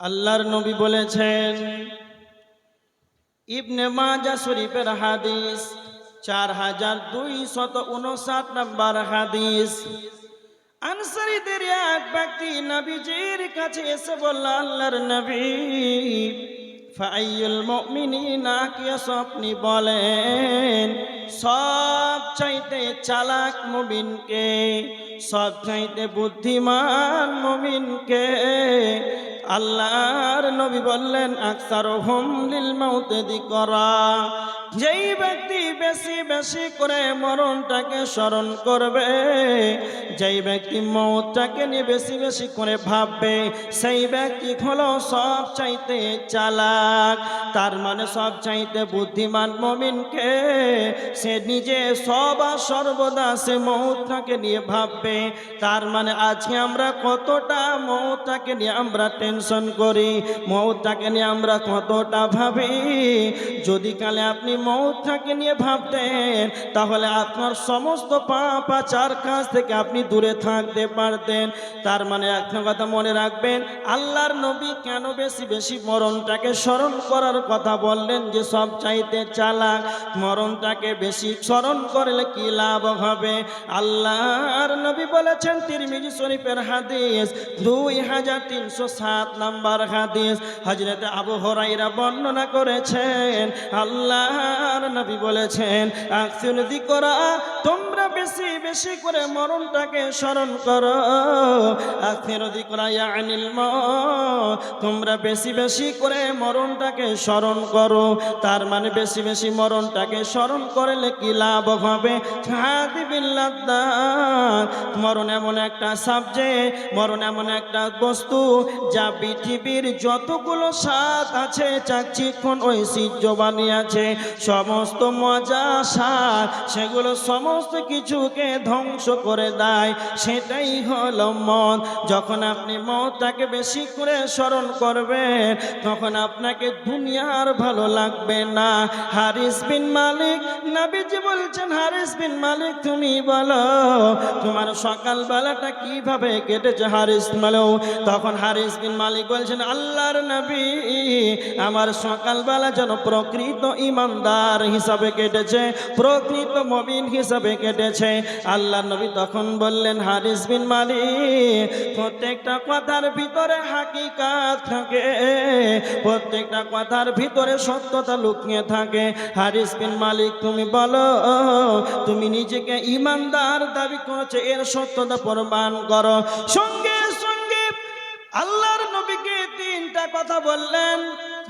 আল্লাহর নবী বলেছেন, ইবনে মাজা শরীফের হাদিস চার হাজার দুই শত উনষাট নম্বর হাদিস। আনসারিদের এক ব্যক্তি নবীজির কাছে এসে বলল, আল্লাহর নবী ফাইল মুমিনিনা কি আপনি বলেন, সব চাইতে চালাক মুমিনকে, সব চাইতে বুদ্ধিমান মুমিনকে আল্লাহর নবী বললেন আকসার হোম লিল মাউতে করা যেই ব্যক্তি বেশি বেশি করে মরণটাকে স্মরণ করবে, যেই ব্যক্তি মৌতটাকে নিয়ে বেশি বেশি করে ভাববে, সেই ব্যক্তি হলো সব চাইতে চালাক। তার মানে সব চাইতে বুদ্ধিমান মমিনকে সে নিজে সবা সর্বদা সে মৌতটাকে নিয়ে ভাববে। তার মানে আজকে আমরা কতটা মৌতটাকে নিয়ে আমরা টেনশন করি, মৌতটাকে নিয়ে আমরা কতটা ভাবি। যদি কালে আপনি মৌতটাকে নিয়ে ভাবতেন, তাহলে আপনার সমস্ত পাপ আচার কাজ থেকে আপনি দূরে থাকতে পারতেন। তার মানে একটা কথা মনে রাখবেন, আল্লাহর নবী কেন বেশি বেশি মরণটাকে স্মরণ করার কথা বললেন যে সব চাইতে চালাক, মরণটাকে বেশি স্মরণ করলে কি লাভ হবে? আল্লাহর নবী বলেছেন তিরমিজি শরীফের হাদিস, দুই হাজার তিনশো সাত নাম্বার হাদিস। হজরত আবু হরাইরা বর্ণনা করেছেন আল্লাহর নবী বলেছেন আকসুল করা তোমরা বেশি বেশি করে মরণটাকে স্মরণ করো। মউত তোমরা বেশি বেশি করে মরণটাকে স্মরণ করো। তার মানে বেশি বেশি মরণটাকে স্মরণ করলে কি লাভ হবে? মরণ এমন একটা সাবজেক্ট মরণ এমন একটা বস্তু যা পৃথিবীর যতগুলো স্বাদ আছে চাকচিক্ষণ ঐতিহ্যবাণী আছে সমস্ত মজা স্বাদ সেগুলো সমস্ত কিছুকে ধ্বংস করে দেয়। সেটাই হলো মন। যখন আপনি মনটাকে বেশি করে স্মরণ করবেন, তখন আপনাকে দুনিয়ার ভালো লাগবে না। হারিস বিন মালিক, নাবিজি বলছেন, হারিস বিন মালিক, তুমি বলো, তোমার সকালবেলাটা কীভাবে কেটেছে? হারিস মালো তখন হারিস বিন মালিক বলছেন, আল্লাহর নবী, আমার সকালবেলা যেন প্রকৃত ইমানদার হিসাবে কেটেছে, প্রকৃত মবিন হিসাবে কেটেছে। আল্লাহ নবী তখন বললেন, হারিস বিন মালিক প্রত্যেকটা কথার ভিতরে হাকিকাত থাকে। প্রত্যেকটা কথার ভিতরে সত্যতা লুকিয়ে থাকে। হারিস বিন মালিক, তুমি বলো, তুমি নিজেকে ইমানদার দাবি করছে, এর সত্যতা প্রমাণ করো। সঙ্গে সঙ্গে আল্লাহর নবীকে তিনটা কথা বললেন।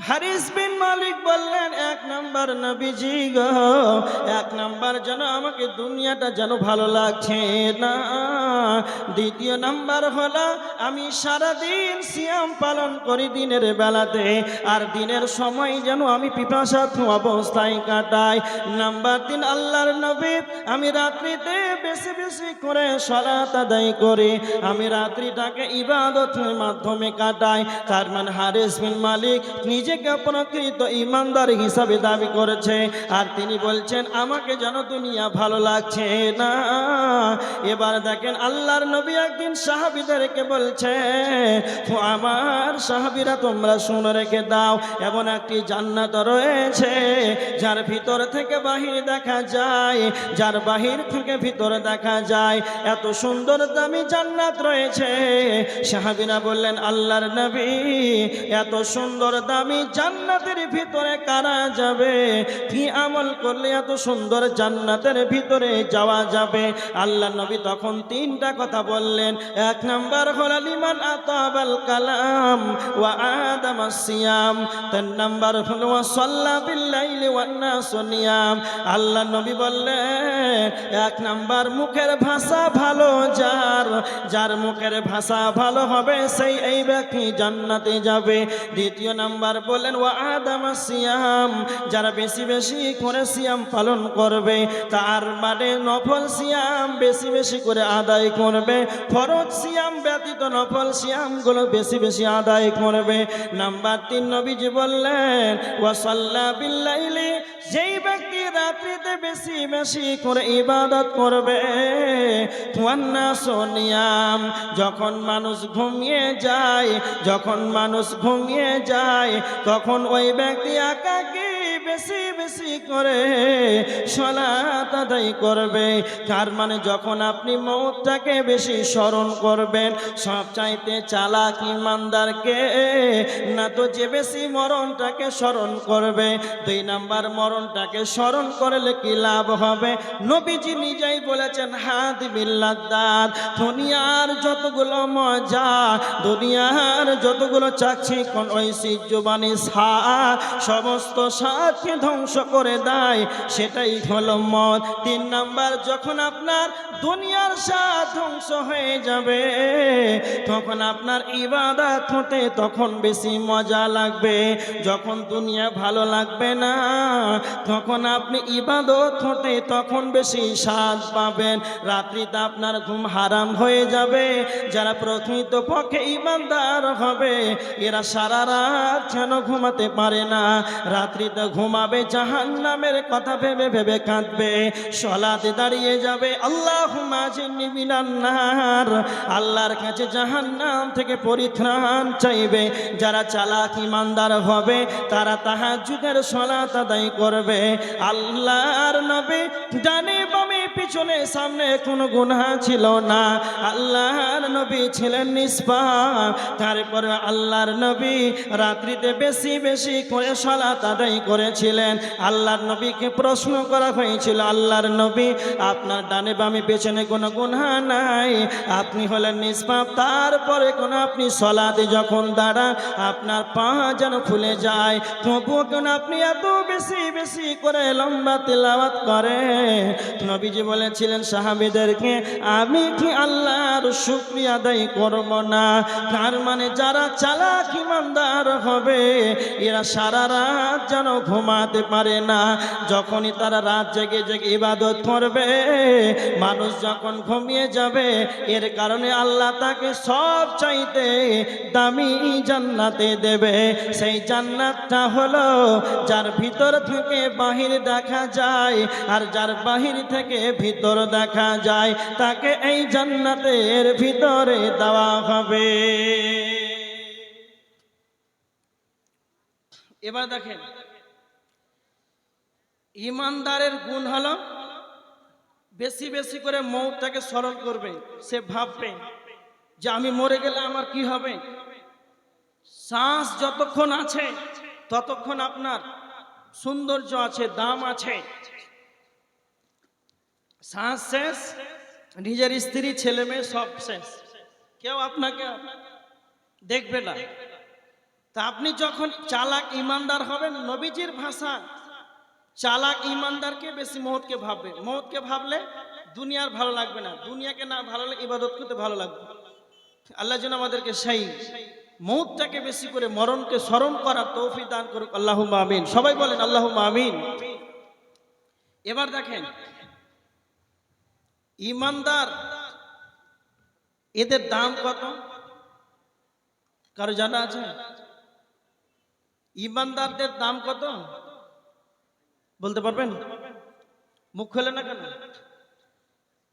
হারিস বিন মালিক বললেন, এক নাম্বার নবীজি গো, এক নাম্বার যেন আমাকে দুনিয়াটা যেন ভালো লাগছে না। দ্বিতীয় নাম্বার হলো, আমি সারাদিন সিয়াম পালন করি দিনের বেলাতে, আর দিনের সময় যেন আমি পিপাসার্থ অবস্থায় কাটাই। নাম্বার তিন, আল্লাহর নবী, আমি রাত্রিতে বেশি বেশি করে সলাত আদায় করি। আমি রাত্রিটাকে ইবাদতের মাধ্যমে কাটাই। তার মানে হারিস বিন মালিক নিজেকে প্রকৃত ইমানদার হিসাবে দাবি করেছে। আর তিনি বলছেন, আমাকে যেন দুনিয়া ভালো লাগছে না। এবার দেখেন আল্লাহর নবী একদিন সাহাবিদেরকে বলছে "ও আমার সাহাবিরা তোমরা শুনে রেখে দাও, এমন একটি জান্নাত রয়েছে, যার ভিতর থেকে বাহির দেখা যায়, যার বাহির থেকে ভিতরে দেখা যায়, এত সুন্দর দামি জান্নাত রয়েছে। সাহাবিরা বললেন, আল্লাহর নবী, এত সুন্দর দামি জান্নাতের ভিতরে কারা যাবে? কি আমল করলে এত সুন্দর জান্নাতের ভিতরে যাওয়া যাবে? আল্লাহ নবী তখন তিনটা কথা বললেন। এক নাম্বার হল, লিমান আতাবাল কালাম ওয়া আদাম সিয়াম। তিন নাম্বার হল, ওয়া সাল্লা বিল্লাইলি ওয়ান আল্লাহ নবী বললেন, এক নাম্বার মুখের ভাষা ভালো যার যার মুখের ভাষা ভালো হবে, সেই এই ব্যক্তি জান্নাতে যাবে। দ্বিতীয় নাম্বার বললেন ও আদাম সিয়াম, যারা বেশি বেশি করে সিয়াম পালন করবে, তার মানে নফল সিয়াম বেশি বেশি করে আদায় করবে। ফরজ সিয়াম ব্যতীত নফল সিয়ামগুলো বেশি বেশি আদায় করবে। নাম্বার তিন, নবীজি বললেন ও সাল্লা বিল্লাইলি, যেই ব্যক্তি রাত্রিতে বেশি বেশি করে ইবাদত করবে সোনিয়াম, যখন মানুষ ঘুমিয়ে যায়, যখন মানুষ ঘুমিয়ে যায় তখন ওই ব্যক্তি একাকী বেশি বেশি করে সলাত আদায় করবে। তার মানে যখন আপনি মৌতটাকে বেশি স্মরণ করবেন, সব চাইতে চালাক ইমানদারকে না তো যে বেশি মরণটাকে স্মরণ করবে, দুই নাম্বার মরণটাকে স্মরণ করলে কি লাভ হবে? নবীজি নিজেই বলেছেন হাত বিল্লাদার দুনিয়ার যতগুলো মজা, দুনিয়ার যতগুলো চাচ্ছি কোন ঐশ্বর্যবাণী সা সমস্ত সাথকে ধ্বংস করে দেয়, সেটাই হলো মত তিন নাম্বার, যখন আপনার দুনিয়ার সাথ ধ্বংস হয়ে যাবে, তখন আপনার ইবাদত হতে তখন বেশি মজা লাগবে। যখন দুনিয়া ভালো লাগবে না, তখন আপনি ইবাদত হতে তখন বেশি স্বাদ পাবেন। রাত্রিতে আপনার ঘুম হারাম হয়ে যাবে, যারা প্রকৃত পক্ষে ইমানদার হবে, এরা সারা রাত যেন ঘুমাতে পারে না। রাত্রিতে ঘুমাবে জাহান নামের কথা ভেবে ভেবে কাঁদবে, সলাতে দাঁড়িয়ে যাবে। আল্লাহ মিনান্নার আল্লাহর কাছে জাহান নাম থেকে পরিত্রাণ চাইবে। যারা চালাক ইমানদার হবে, তারা তাহাজুদের সলাত আদায় করবে। আল্লাহর নবী ডানে বামে, পিছনে, সামনে কোনো গুনাহ ছিল না। আল্লাহর নবী ছিলেন নিষ্পা তারপরে আল্লাহর নবী রাত্রিতে বেশি বেশি করে সলাত আদায় করেছিলেন। আল্লাহর নবীকে প্রশ্ন করা হয়েছিল, আল্লাহর নবী, আপনার ডানে বামে পেছনে কোনো গুনাহ নাই। আপনি হলেন নিষ্পাপ, তারপরে কোনো আপনি সলাতে যখন দাঁড়ান, আপনার পা যেন ফুলে যায়। তবুও কেন আপনি এত বেশি বেশি করে লম্বা তেলাওয়াত করে নবীজি বলেছিলেন, সাহাবিদেরকে আমি কি আল্লাহর শুক্রিয়া আদায় করব না? তার মানে যারা চালাক ইমানদার হবে, এরা সারা রাত যেন ঘুমাতে পারে না। যখনই তারা রাত জেগে জেগে ইবাদত করবে, মানুষ যখন ঘুমিয়ে যাবে, এর কারণে আল্লাহ তাকে সব চাইতে দামি জান্নাতে দেবে। সেই জান্নাতটা হলো যার ভিতর থেকে বাহির দেখা যায় আর যার বাহির থেকে ভিতর দেখা যায়। তাকে এই জান্নাতের ভিতরে দেওয়া হবে। এবার দেখেন ইমানদারের গুণ হল বেশি বেশি করে মৌটাকে স্মরণ করবে, সে ভাববে যে আমি মরে গেলে আমার কি হবে? শ্বাস যতক্ষণ আছে, ততক্ষণ আপনার সৌন্দর্য আছে, দাম আছে। শ্বাস শেষ, নিজের স্ত্রী, ছেলে মেয়ে সব শেষ। কেউ আপনাকে দেখবে না। তা আপনি যখন চালাক, ইমানদার হবেন, নবীজির ভাষা চালাক ইমানদারকে বেশি মহৎকে ভাববে। মহৎকে ভাবলে দুনিয়ার ভালো লাগবে না। দুনিয়াকে না ভালো লাগে ইবাদত করতে ভালো লাগবে। আল্লাহ যেন আমাদেরকে সেই মৌতটাকে বেশি করে মরণকে স্মরণ করার তৌফি দান করুক। আল্লাহ আমিন। সবাই বলেন আল্লাহ আমিন। এবার দেখেন, ইমানদার এদের দাম কত? কারও জানা আছে? ইমানদারদের দাম কত? বলতে পারবেন? মুখ খোলে না কেন?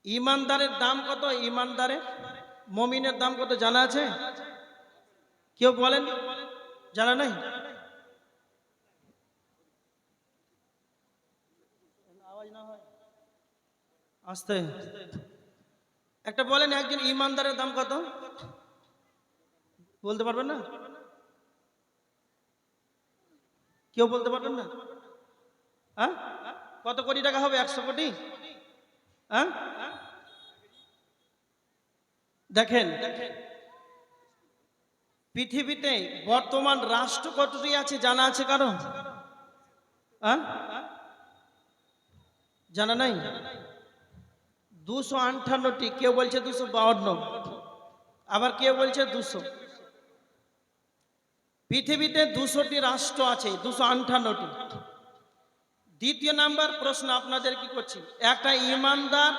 ইমানদারের দাম কত? ইমানদারের মমিনের দাম কত? জানা আছে? কেউ বলেন? জানা নাই? আসতে। একটা বলেন, একজন ইমানদারের দাম কত? বলতে পারবেন না? কেউ বলতে পারবেন না? হ্যাঁ? কত কোটি টাকা হবে? একশো কোটি? হ্যাঁ? দেখেন, পৃথিবীতে বর্তমান রাষ্ট্র কতটি আছে জানা আছে কারও? হ্যাঁ? জানা নাই? দুশো আটান্নটি। কেউ বলছে দুশো বাউন্ন। আবার কেউ বলছে দুশো। পৃথিবীতে দুশোটি রাষ্ট্র আছে, দুশো আটান্নটি। দ্বিতীয় নাম্বার প্রশ্ন আপনাদের কি করছি? একটা ইমানদার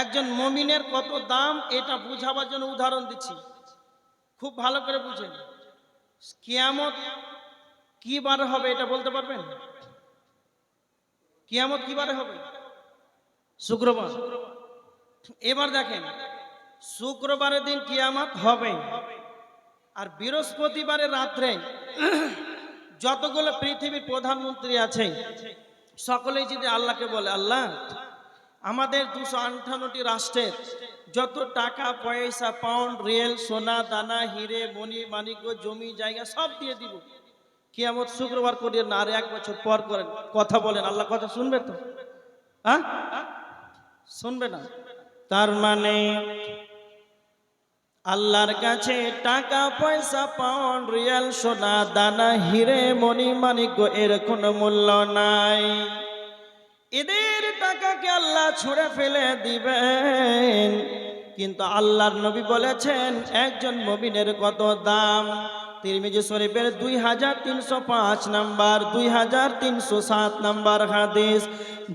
একজন মমিনের কত দাম এটা বুঝাবার জন্য উদাহরণ দিচ্ছি। খুব ভালো করে বুঝেন। কিয়ামত কি বার হবে এটা বলতে পারবেন? কিয়ামত কিবারে হবে? শুক্রবার। এবার দেখেন, শুক্রবারের দিন কিয়ামত হবে। আর বৃহস্পতিবারের রাত্রে যতগুলো পৃথিবীর প্রধানমন্ত্রী আছে সকলেই যদি আল্লাহকে বলে, আল্লাহ, আমাদের দুশো আটান্নটি রাষ্ট্রের যত টাকা, পয়সা পাউন্ড রিয়েল সোনা, দানা, হিরে, মণি মানিক্য জমি, জায়গা সব দিয়ে দিব। কিয়ামত শুক্রবার করিয়ে না, আর এক বছর পর করেন। কথা বলেন আল্লাহ কথা শুনবে তো? হ্যাঁ? শুনবে না? তার মানে আল্লাহর কাছে টাকা, পয়সা পাউন্ড রিয়াল সোনা, দানা, হিরে, মণি মানিক এর কোনো মূল্য নাই। এদের টাকাকে আল্লাহ ছুঁড়ে ফেলে দিবেন। কিন্তু আল্লাহর নবী বলেছেন, একজন মবিনের কত দাম? তিরমিজি শরীফের দুই হাজার তিনশো পাঁচ নাম্বার, দুই হাজার তিনশো সাত নাম্বার হাদিস,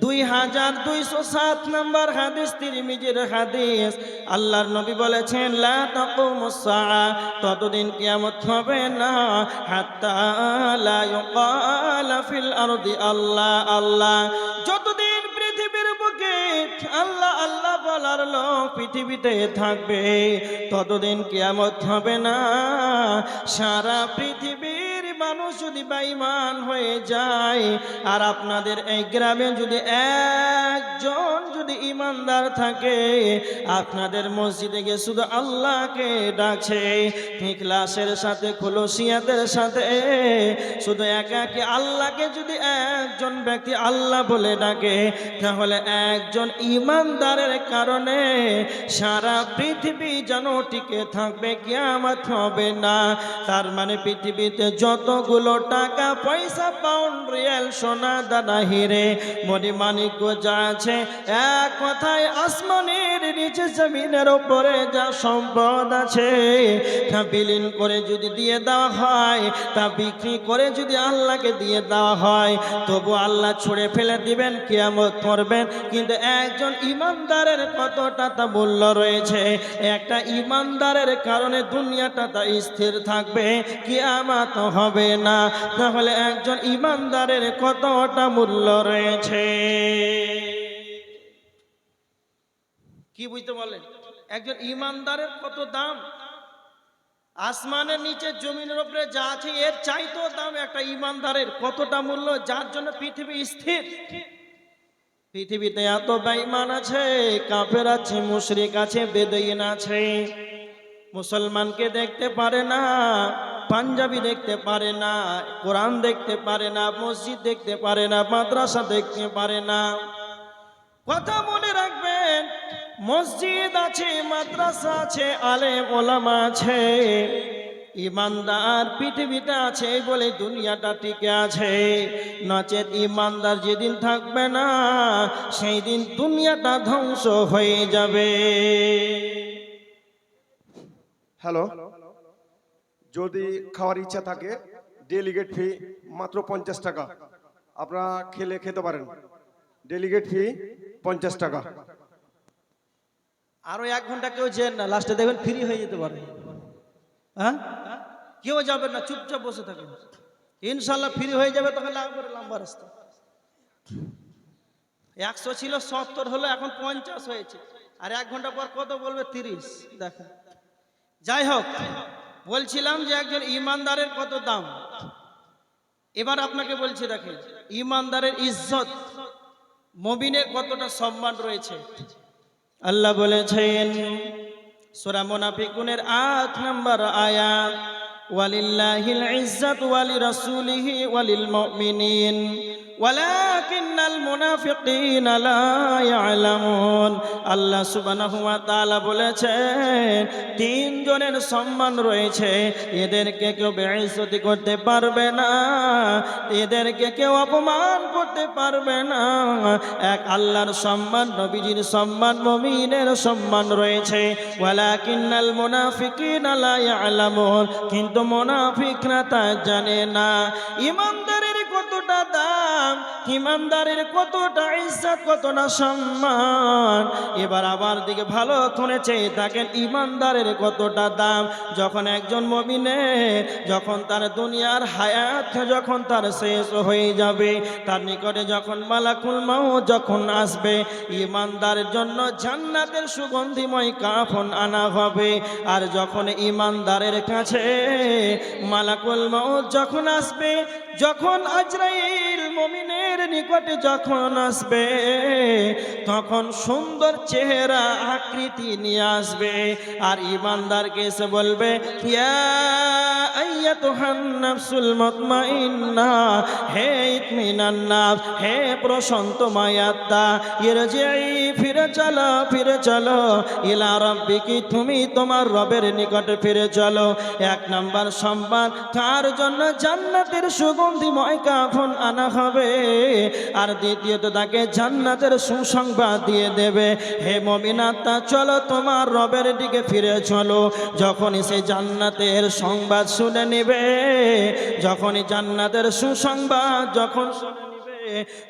দুই হাজার দুইশো সাত নাম্বার হাদিস তিরমিজির হাদিস। আল্লাহর নবী বলেছেন ততদিন কিয়ামত হবে না। হাত্তা আল্লাহ আল্লাহ, যতদিন বুকে আল্লাহ আল্লাহ বলার লোক পৃথিবীতে থাকবে। ততদিন কিয়ামত হবে না। সারা পৃথিবীর মানুষ যদি বাইমান হয়ে যায়, আর আপনাদের এই গ্রামে যদি একজন ইমানদার থাকে, আপনাদের মসজিদে গিয়ে শুধু আল্লাহকে ডাকছে। ক্লাসের সাথে খুলসিয়াদের সাথে। শুধু একা একাকে আল্লাহকে যদি একজন ব্যক্তি আল্লাহ বলে ডাকে, তাহলে একজন ইমানদারের কারণে সারা পৃথিবী যেন টিকে থাকবে, কিয়ামত হবে না। তার মানে পৃথিবীতে যতগুলো টাকা, পয়সা পাউন্ড রিয়াল সোনা, দানা, হিরে, মণি মানিক্য যা আছে, এক কথায় আসমানের নিচে জমিনের ওপরে যা সম্পদ আছে, তা বিলীন করে যদি দিয়ে দেওয়া হয়, তা বিক্রি করে যদি আল্লাহকে দিয়ে দেওয়া হয়, তবু আল্লাহ ছুড়ে ফেলে দিবেন, কিয়ামত করবেন কিন্তু একজন ইমানদারের কতটা তা মূল্য রয়েছে, একটা ইমানদারের কারণে দুনিয়াটা তা স্থির থাকবে, কিয়ামত হবে না। তাহলে একজন ইমানদারের কতটা মূল্য রয়েছে? কি বুঝতে বলেন একজন ইমানদারের কত দাম? আসমানের নিচে জমিনের উপরে যা আছে, এর চাইতো দাম একটা ইমানদারের কতটা মূল্য, যার জন্য পৃথিবী স্থির? পৃথিবীতে এত বেঈমান আছে, কাফের আছে, মুশরিক আছে বেদইন আছে। মুসলমানকে দেখতে পারে না, পাঞ্জাবি দেখতে পারে না, কোরআন দেখতে পারে না, মসজিদ দেখতে পারে না, মাদ্রাসা দেখতে পারে না। কথা মনে রাখবেন মসজিদ আছে, মাদ্রাসা আছে, আলেম ওলামা আছে। ইমানদার পৃথিবীটা আছে বলে দুনিয়াটা টিকে আছে। নচেত ইমানদার যেদিন থাকবে না সেই দিন দুনিয়াটা ধ্বংস হয়ে যাবে। হ্যালো? যদি খাওয়ার ইচ্ছা থাকে ডেলিগেট ফি মাত্র পঞ্চাশ টাকা। আপনারা খেলে খেতে পারেন। ডেলিগেট ফি পঞ্চাশ টাকা। আরও এক ঘণ্টা কেউ যেন না লাস্টে দেখবেন ফ্রি হয়ে যেতে পারে। হ্যাঁ? কেউ যাবে না, চুপচাপ বসে থাকবে ইনশাল্লাহ ফ্রি হয়ে যাবে, তখন লাগবে লম্বা রাস্তা। একশো ছিল, সত্তর হলো, এখন পঞ্চাশ হয়েছে। আর এক ঘণ্টা পর কত বলবে? তিরিশ। দেখো যাই হোক, বলছিলাম যে একজন ইমানদারের কত দাম। এবার আপনাকে বলছি, দেখেন, ইমানদারের ইজ্জত মবিনের কতটা সম্মান রয়েছে। আল্লাহ বলেছেন সোরা মোনাফিকুনের আট নম্বর আয়াত ওয়ালিল্লাহিল ইজ্জাতু ওয়ালিরাসূলিহি ওয়ালিল মুমিনিন। ওয়ালাকিন্নাল মুনাফিকিনা লা ইয়ালামুন। আল্লাহ সুবহানাহু ওয়া তাআলা বলেছেন তিন জনের সম্মান রয়েছে, এদেরকে কেউ বেইজ্জতি করতে পারবে না, এদেরকে কেউ অপমান করতে পারবে না। এক আল্লাহর সম্মান, নবীজির সম্মান, মুমিনের সম্মান রয়েছে। ওয়ালাকিন্নাল মুনাফিকিনা লা ইয়ালামুন। কিন্তু মুনাফিকরা তা জানে না। ইমানদারের কতটা দাম? ইমানদারের কতটা ইজ্জত, কতটা সম্মান? এবার আবার দিকে ভালো করে চেয়ে থাকেন ইমানদারের কতটা দাম। যখন একজন মমিনে, যখন তার দুনিয়ার হায়াত, যখন তার শেষ হয়ে যাবে, তার নিকটে যখন মালাকুল মাও যখন আসবে ইমানদারের জন্য জান্নাতের সুগন্ধিময় কাফন আনা হবে। আর যখন ইমানদারের কাছে মালাকুল মাও যখন আসবে যখন আজরাইল মমিনের নিকটে যখন আসবে, তখন সুন্দর চেহারা আকৃতি নিয়ে আসবে আর ইমানদারকে এসে বলবে হে ইতমিনান নাফস, হে প্রশান্ত মায়াত্মা ইরজিই ফিরে চলো ফিরে চলো, ইলা রাব্বিকি, তুমি তোমার রবের নিকটে ফিরে চলো। এক নাম্বার সম্মান, তার জন্য জান্নাতের সুগন্ধিময় কাফন আনা হবে। আর দ্বিতীয়ত তাকে জান্নাতের সুসংবাদ দিয়ে দেবে। হে মমিনাত্মা, চলো তোমার রবের দিকে ফিরে চলো। যখনই সে জান্নাতের সংবাদ শুনে নেবে, যখনই জান্নাতের সুসংবাদ যখন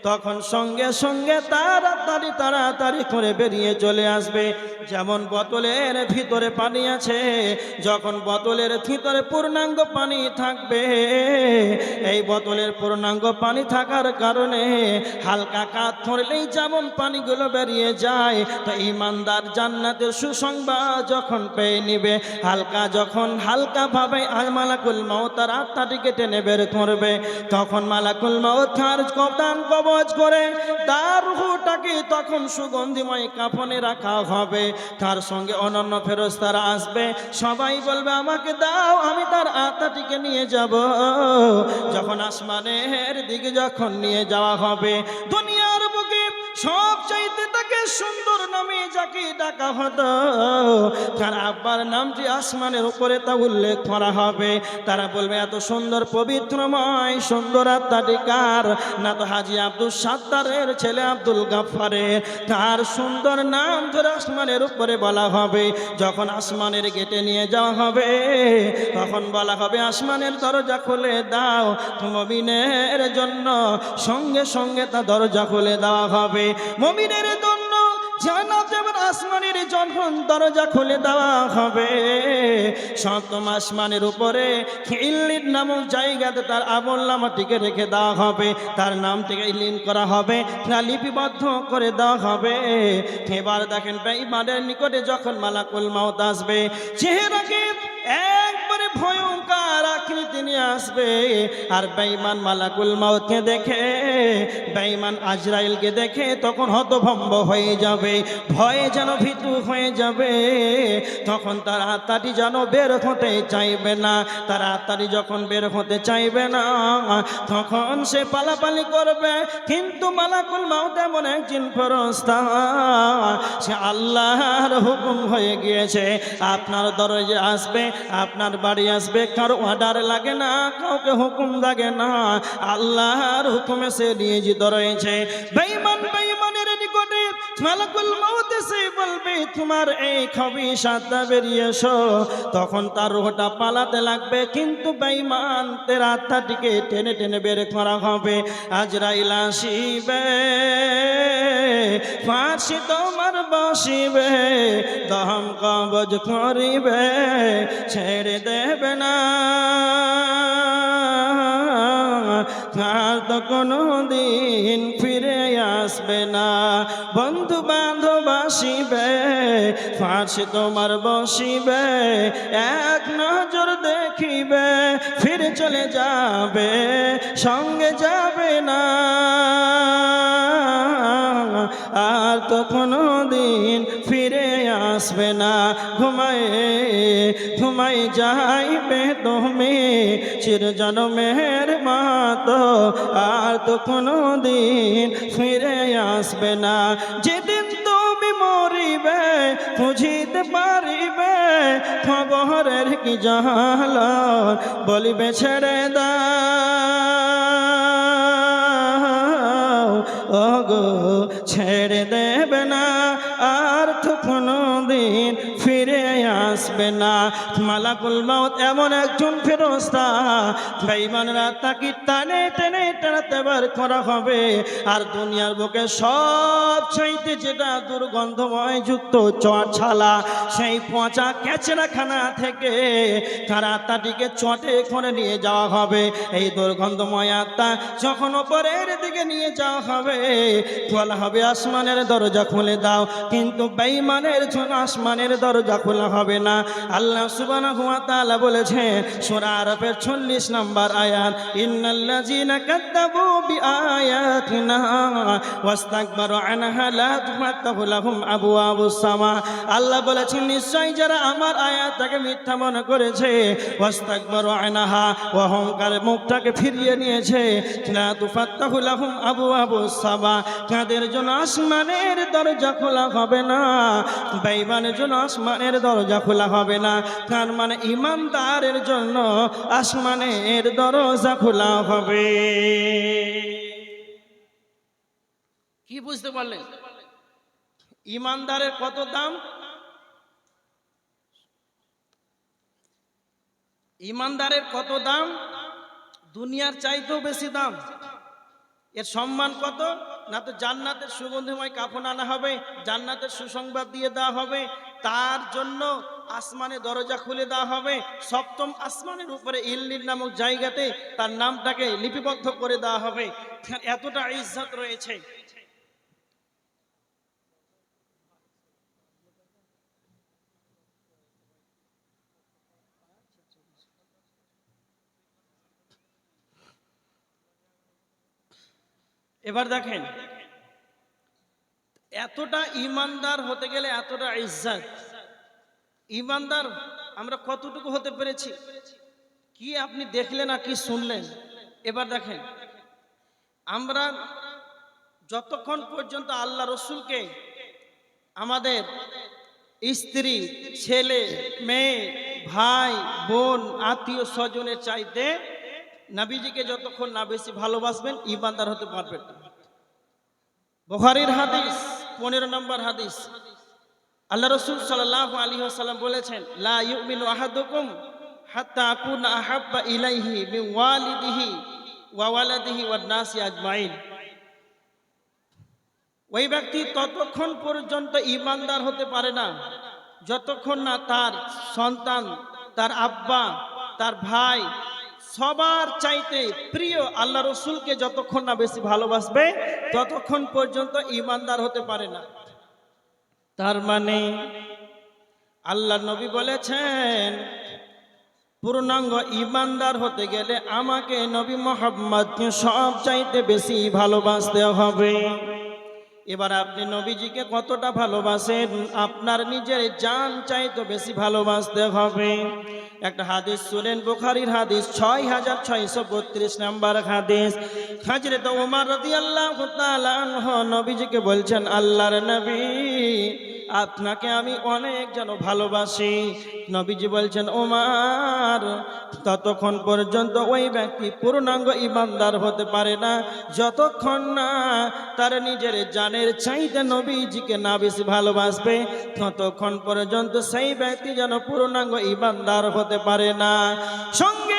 তখন সঙ্গে সঙ্গে তাড়াতাড়ি তাড়াতাড়ি করে বেরিয়ে চলে আসবে। যেমন বোতলের ভিতরে পানি আছে, যখন বোতলের ভিতরে পূর্ণাঙ্গ পানি থাকবে, এই বোতলের পূর্ণাঙ্গ পানি থাকার কারণে হালকা কাত ধরলেই যেমন পানিগুলো বেরিয়ে যায়, তো ইমানদার জান্নাতের সুসংবাদ যখন পেয়ে নিবে, হালকা যখন হালকা ভাবে আর মালাকুল মাও তার আত্মাটিকে টেনে বের করবে, তখন মালাকুল মাও তার কদান কবজ করে, তার রুহটাকে তখন সুগন্ধিময় কাফনে রাখা হবে। তার সঙ্গে অনন্য ফেরস্তারা আসবে। সবাই বলবে, আমাকে দাও, আমি তার আত্মাটিকে নিয়ে যাব। যখন আসমানের দিকে যখন নিয়ে যাওয়া হবে, দুনিয়ার বুকে সব চাইতে তাকে সুন্দর নামে যাকে ডাকা হতো। তার আব্বার নামটি আসমানের উপরে তা উল্লেখ করা হবে। তারা বলবে, এত সুন্দর, পবিত্রময়, সুন্দর আত্মাটিকার না তো হাজি আব্দুল সাত্তারের ছেলে আব্দুল গাফারের তার সুন্দর নাম ধরে আসমানের উপরে বলা হবে। যখন আসমানের গেটে নিয়ে যাওয়া হবে, তখন বলা হবে, আসমানের দরজা খুলে দাও মমিনের জন্য সঙ্গে সঙ্গে তা দরজা খুলে দেওয়া হবে। মমিনের জন্য জান্নাত আসমানের যখন দরজা খুলে দেওয়া হবে। সপ্তম আসমানের উপরে ইল্লিন নামক জায়গাতে তার আমল নামাটিকে রেখে দেওয়া হবে। তার নামটিকে ইলিন করা হবে তা লিপিবদ্ধ করে দেওয়া হবে। এবার দেখেন বেঈমানের নিকটে যখন মালাকুল মাউত আসবে, চেহারাকে একবারে ভয়ঙ্কর আকৃতি নিয়ে আসবে। আর বেঈমান মালাকুল মাউতকে দেখে, বেঈমান আজরাইলকে দেখে তখন হতভম্ব হয়ে যাবে, ভয়ে যেন ভীতু হয়ে যাবে। তখন তার আত্মাটি যেন বের হতে চাইবে না, তার আত্মাটি যখন বের হতে চাইবে না, তখন সে পালাপালি করবে। কিন্তু মালাকুল মাউত এমন একজন ফেরস্তা সে আল্লাহর হুকুম হয়ে গিয়েছে। আপনার দরজে আসবে, আপনার বাড়ি আসবে, কারও অর্ডার লাগে না, কাউকে হুকুম লাগে না। আল্লাহর হুকুমে সে নিয়োজিত রয়েছে। বেঈমান বেঈমানের নিকটে মালাকুল বলবে, তোমার এই খবি সাদা বেরিয়ে এসো। তখন তার রোহটা পালাতে লাগবে, কিন্তু বেঈমান তের আত্মাটিকে টেনে টেনে বের করা হবে। আজরাইল আসিবে। ফাঁসি তোমার বসিবে দহম কবজ করিবে, ছেড়ে দেবে না। তো কোনো দিন ফিরে আসবে না। বন্ধু বান্ধব আসিবে, ফাঁসি তোমার বসিবে, এক নজর দেখিবে, ফিরে চলে যাবে, সঙ্গে যাবে না। আর তো কোনো দিন ফিরে আসবে না। ঘুমায়ে, ঘুমাই যাইবে তুমি, চির জনমের মাতো। আর তো কোনো দিন ফিরে আসবে না। যেদিন তুমি মরিবে, বুঝিতে পারিবে, খবরের কি জাহাল বলিবে ছেড়ে দা ওগো ছেড়ে দেবে না আর তো কোনো দিন ফিরে আসবে না। মালাকুল মাউত এমন একজন ফেরস্তা বেঈমানরা তাকে টানে টেনে টানাতে বার করা হবে। আর দুনিয়ার বুকে সব চাইতে যেটা দুর্গন্ধময় যুক্ত ছালা, সেই পচা ক্যাচড়াখানা থেকে তার আত্মাটিকে চটে করে নিয়ে যাওয়া হবে। এই দুর্গন্ধময় আত্মা যখন ওপরের দিকে নিয়ে যাওয়া হবে বলা হবে আসমানের দরজা খুলে দাও। কিন্তু বেঈমানের জন্য আসমানের দরজা খোলা হবে না। আল্লাহ সুবহানাহু ওয়া তাআলা বলেছে সূরা আরাফের 40 নম্বর আয়াত, ইন্নাল্লাযীনা কাযযাবু বিআয়াতিনা ওয়াস্তাকবারু আনহা লা তুফাত্তাহু লাহুম আবওয়াবুস সামা। আল্লাহ বলেছেন, নিশ্চয়ই যারা আমার আয়াতটাকে মিথ্যা মনে করেছে, ওয়াস্তাকবারু আনহা অহংকার মুখটাকে ফিরিয়ে নিয়েছে, লা তুফাত্তাহু লাহুম আবওয়াবুস সামা। তাদের জন্য আসমানের দরজা খোলা হবে না? বেঈমানের জন্য আসমানের দরজা খোলা হবে না? তার মানে ইমানদারের জন্য আসমানের দরজা খোলা হবে। কি বুঝতে পারলেন ইমানদারের কত দাম? ইমানদারের কত দাম? দুনিয়ার চাইতেও বেশি দাম। এর সম্মান কত? না তো জান্নাতের সুগন্ধময় কাফন আনা হবে জান্নাতের সুসংবাদ দিয়ে দেওয়া হবে। তার জন্য আসমানে দরজা খুলে দেওয়া হবে। সপ্তম আসমানের উপরে ইল্লির নামক জায়গাতে তার নামটাকে লিপিবদ্ধ করে দেওয়া হবে। এতটা ইজ্জত রয়েছে। এবার দেখেন, এতটা ইমানদার হতে গেলে এতটা ইজ্জত। ইমানদার, আমরা কতটুকু হতে পেরেছি? কি আপনি দেখলেন আর কি শুনলেন? এবার দেখেন। আমরা যতক্ষণ পর্যন্ত আল্লাহ রসুলকে আমাদের স্ত্রী, ছেলে, মেয়ে, ভাই, বোন, আত্মীয় স্বজনের চাইতে নাবিজিকে যতক্ষণ না বেশি ভালোবাসবেন, ইমানদার হতে পারবেন না। হাদিস, পনেরো নম্বর হাদিস। আল্লাহ রসুল সাল্লাহ আলী সাল্লাম বলেছেন, লা ইউমিনু আহাদুকুম হাত্তা আকুনা আহাব্বা ইলাইহি মিন ওয়ালিদিহি ওয়া ওয়ালাদিহি ওয়ান নাসি আজমাইন। ওই ব্যক্তি ততক্ষণ পর্যন্ত ইমানদার হতে পারে না, যতক্ষণ না তার সন্তান, তার আব্বা, তার ভাই সবার চাইতে প্রিয় আল্লাহ রসুলকে যতক্ষণ না বেশি ভালোবাসবে, ততক্ষণ পর্যন্ত ইমানদার হতে পারে না। তার মানে আল্লাহ নবী বলেছেন, পূর্ণাঙ্গ ইমানদার হতে গেলে আমাকে নবী মোহাম্মদকে সব চাইতে বেশি ভালোবাসতে হবে। এবার আপনি নবীজিকে কতটা ভালোবাসেন? আপনার নিজের জান চাইতে বেশি ভালোবাসতে হবে। একটা হাদিস শুনেন, বুখারির হাদিস ছয় হাজার ছয়শো বত্রিশ নাম্বার হাদিস। হাজরে তো উমার রদি আল্লাহ নবীজিকে বলছেন, আল্লাহর নবী আপনাকে আমি অনেক যেন ভালোবাসি। নবীজি বলছেন, ওমার, ততক্ষণ পর্যন্ত ওই ব্যক্তি পূর্ণাঙ্গ ইমানদার হতে পারে না। যতক্ষণ না তার নিজের জানের চাইতে নবীজিকে না বেশি ভালোবাসবে, ততক্ষণ পর্যন্ত সেই ব্যক্তি যেন পূর্ণাঙ্গ ইমানদার হতে পারে না। সঙ্গে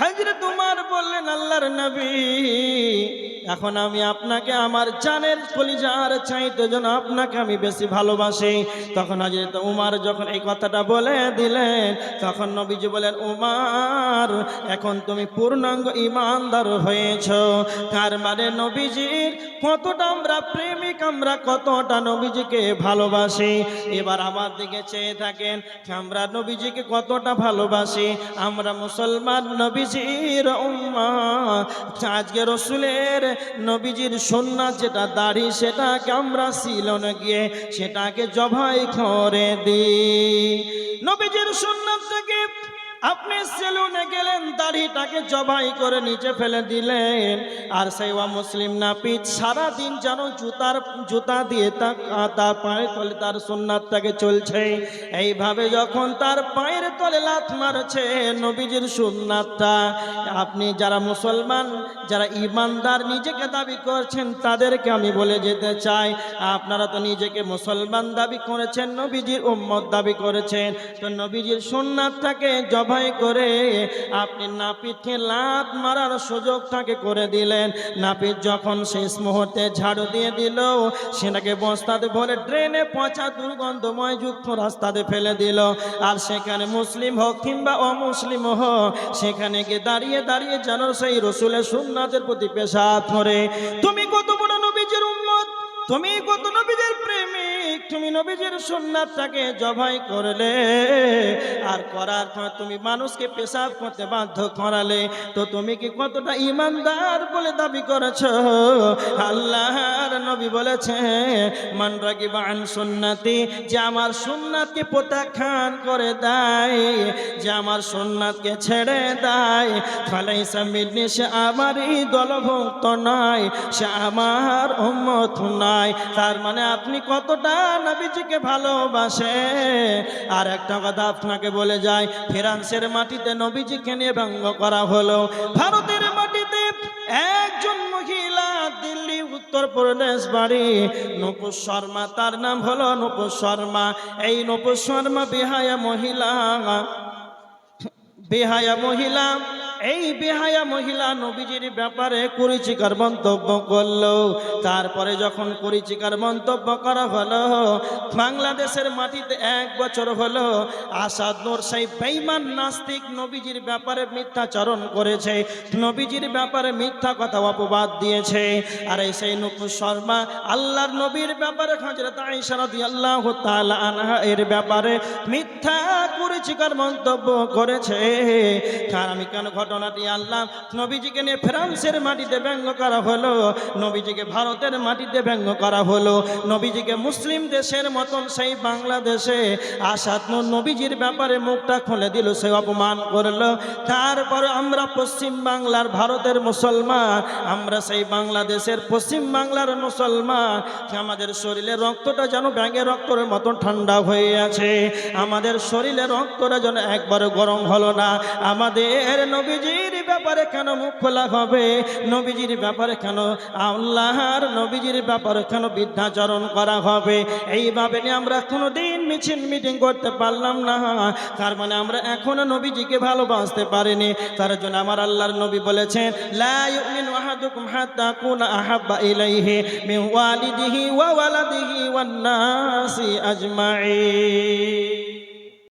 হাজরে তোমার বললেন আল্লাহর নবী, এখন আমি আপনাকে আমার জানের কলিজার চাইতে যেন আপনাকে আমি বেশি ভালোবাসি। তখন হাজরত উমার যখন এই কথাটা বলে দিলেন, তখন নবীজি বলেন, উমার, এখন তুমি পূর্ণাঙ্গ ইমানদার হয়েছ। তার মানে নবীজির কতটা আমরা প্রেমিক, আমরা কতটা নবীজিকে ভালোবাসি। এবার আমার দিকে চেয়ে থাকেন, আমরা নবীজিকে কতটা ভালোবাসি? আমরা মুসলমান নবীজির উম্মা আজকে রসুলের নবীজির সন্ন্যাস যেটা দাড়ি, সেটাকে আমরা শিলন গিয়ে সেটাকে জবাই করে দিই। নবীজির সন্ন্যাসটাকে আপনি সেলুনে গেলেন, দাড়িটাকে জবাই করে নিচে ফেলে দিলেন। আর সেই মুসলিম নাপিত সারাদিন যেন জুতার জুতা দিয়ে তার পায়ের তলে তার সুন্নাতটাকে চলছে। এইভাবে যখন তার পায়ের তলে লাত মারছে নবীজির সুন্নাতটা, আপনি যারা মুসলমান, যারা ইমানদার নিজেকে দাবি করছেন, তাদেরকে আমি বলে যেতে চাই, আপনারা তো নিজেকে মুসলমান দাবি করেছেন, নবীজির উম্মত দাবি করেছেন। তো নবীজির সুন্নাতটাকে জবাই করে। আপনি নাপিতকে লাত মারার সুযোগটাকে করে দিলেন। নাপিত যখন শেষ মুহূর্তে ঝাড়ু দিয়ে দিল সেটাকে বস্তাতে ভরে ড্রেনে পচা দুর্গন্ধময় যুক্ত রাস্তাতে ফেলে দিল। আর সেখানে মুসলিম হোক কিংবা অমুসলিম হোক, সেখানে গিয়ে দাঁড়িয়ে দাঁড়িয়ে যেন সেই রসুলের সুন্নাতের প্রতি পেশাব করে। তুমি কত বড় নবীজির উম্মত? তুমি কত নবীদের প্রেমিক তুমি নবীজির সুন্নাতটাকে জবাই করলে আর করার পর তুমি মানুষকে পেশাব করতে বাধ্য করালে, তো তুমি কি কতটা ইমানদার বলে দাবি করেছ? আল্লাহর নবী বলেছে, মান রাগিবা আন সুন্নাতি যে আমার সুন্নাতকে প্রত্যাখ্যান করে দেয়, যে আমার সুন্নাতকে ছেড়ে দেয়। ফালাইসা মিন্নি, সে আমারই দলভুক্ত নয়, সে আমার উম্মত নয়। তার মানে আপনি কতটা নবীজিকে ভালোবাসে। আর একটা কথা আপনাকে বলে যায় ফ্রান্সের মাটিতে নবীজিকে নিয়ে ব্যঙ্গ করা হলো। ভারতের মাটিতে একজন মহিলা দিল্লি উত্তরপ্রদেশ বাড়ি। নপুর শর্মা, তার নাম হলো নপুর শর্মা। এই নপুর শর্মা বেহায়া মহিলা। বেহায়া মহিলা। এই বেহায়া মহিলা নবীজির ব্যাপারে কুরিচিকার মন্তব্য করল। তারপরে যখন কুরিচিকার মন্তব্য করা হলো, বাংলাদেশের মাটিতে এক বছর হলো, আসাদ নূর সেই বেইমান নাস্তিক নবীজির ব্যাপারে মিথ্যাচরণ করেছে। নবীজির ব্যাপারে মিথ্যা কথা অপবাদ দিয়েছে। আর এই সেই নুপুর শর্মা, আল্লাহর নবীর ব্যাপারে হজরত আয়েশা রাদিয়াল্লাহু তাআলা আনহা এর ব্যাপারে মিথ্যা কুরিচিকার মন্তব্য করেছে। কার আমি কেন ঘটনাটি আল্লাহ নবীজিকে নিয়ে ফ্রান্সের মাটিতে ব্যঙ্গ করা হলো, নবীজিকে ভারতের মাটিতে ব্যঙ্গ করা হলো। নবীজিকে মুসলিম দেশের মতন সেই বাংলাদেশে আসাদ নবীজির ব্যাপারে মুখটা খুলে দিল, সে অপমান করল। তারপর আমরা পশ্চিম বাংলার ভারতের মুসলমান, আমরা সেই বাংলাদেশের পশ্চিম বাংলার মুসলমান। আমাদের শরীরে রক্তটা যেন ব্যাঙের রক্তের মতন ঠান্ডা হয়ে আছে। আমাদের শরীরে রক্তটা যেন একবারে গরম হলো না। আমাদের নবীজির ব্যাপারে কেন মুখ খোলা হবে? নবীজির ব্যাপারে কেন আল্লাহর নবীজির ব্যাপারে কেন বিদ্যাচরণ করা হবে? এইভাবে আমরা কোনো দিন মিছিল, মিটিং করতে পারলাম না। তার মানে আমরা এখনও নবীজিকে ভালোবাসতে পারিনি। তার জন্য আমার আল্লাহর নবী বলেছেন কুনা আহাব্বা ওয়া নাসি